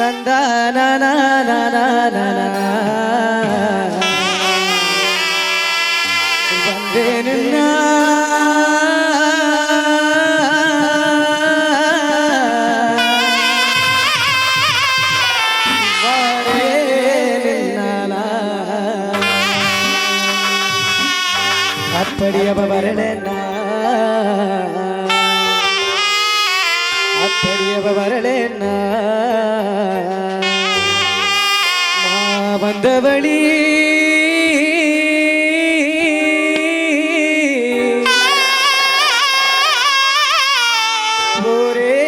தந்தான வந்தேனுன்னா அப்படி அவ வரலன்னா அப்படி அவ வரலன்னா நான் வந்த வழி. ஒரே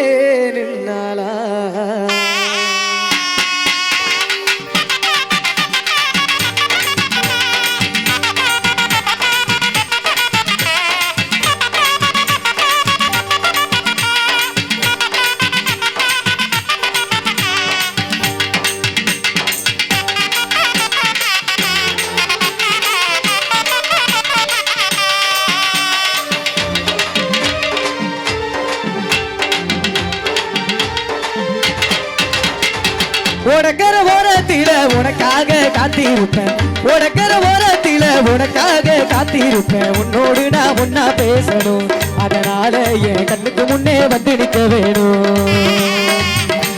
உனக்கர ஓரத்தில உனக்காக காத்திருப்பேன். உனக்கர ஓரத்தில உனக்காக காத்திருப்பேன். உன்னோடு நான் ஒன்னா பேசணும். அதனால என் கண்ணுக்கு முன்னே வந்து நிற்க வேணும்.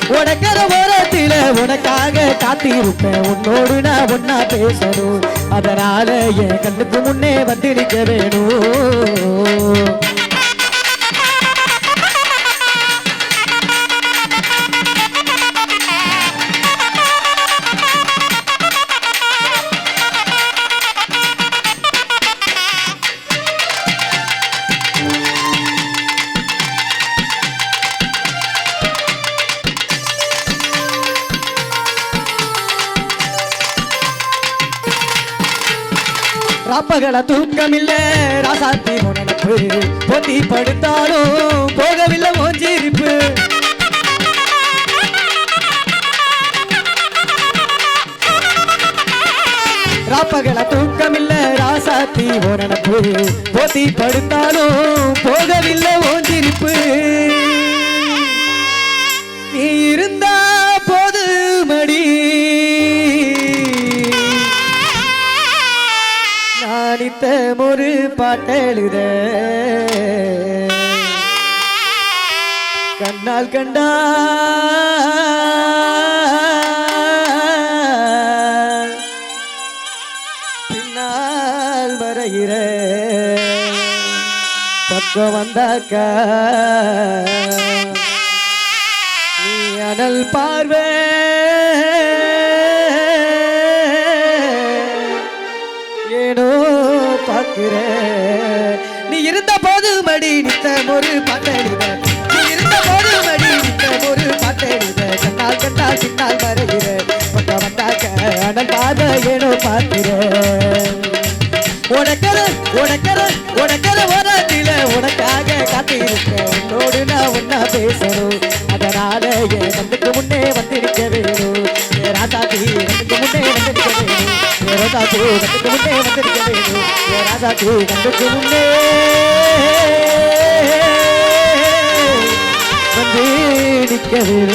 உனக்கர ஓரத்தில உனக்காக காத்திருப்பேன். உன்னோடு நான் ஒன்னா பேசணும். அதனால என் கண்ணுக்கு முன்னே வந்து நிற்க வேணும். ராப்பகல தூக்கமில்ல ராசாத்தி உனப்பு பொத்தி படுத்தாலும் போகவில்லை ஓஞ்சிருப்பு ராப்பகல தூக்கமில்ல ராசாத்தி உனப்பு பொத்தி படுத்தாலும் போகவில்லை நானித்த ஒரு பாட்டெழுத கண்ணால் கண்டா. பின்னால் மறைகிற பக்கம் வந்தாக்கா. நீ அனல் பார்வை. மடி ஒரு பாட்டெழுத நீ இருந்த போது மடி நித்த ஒரு பாட்டெழுத கண்ணால் கண்டால் பின்னால் மறைகிற பக்கம் வந்தாக்க அனல் பார்வை ஏனோ பார்க்கிற உனக்கர உனக்கர உனக்கர வரத்தில உனக்காக காத்திருக்க உன்னோடு நான் ஒன்னா பேசணும். அதனால என் கண்ணுக்கு முன்னே வந்திருக்க வேணும் ஏ கண்ணுக்கு முன்னே வந்திருக்க வேணும் கண்ணுக்கு முன்னே வந்திருக்க வேணும் கண்ணுக்கு முன்னே வந்து நிற்க வேணும்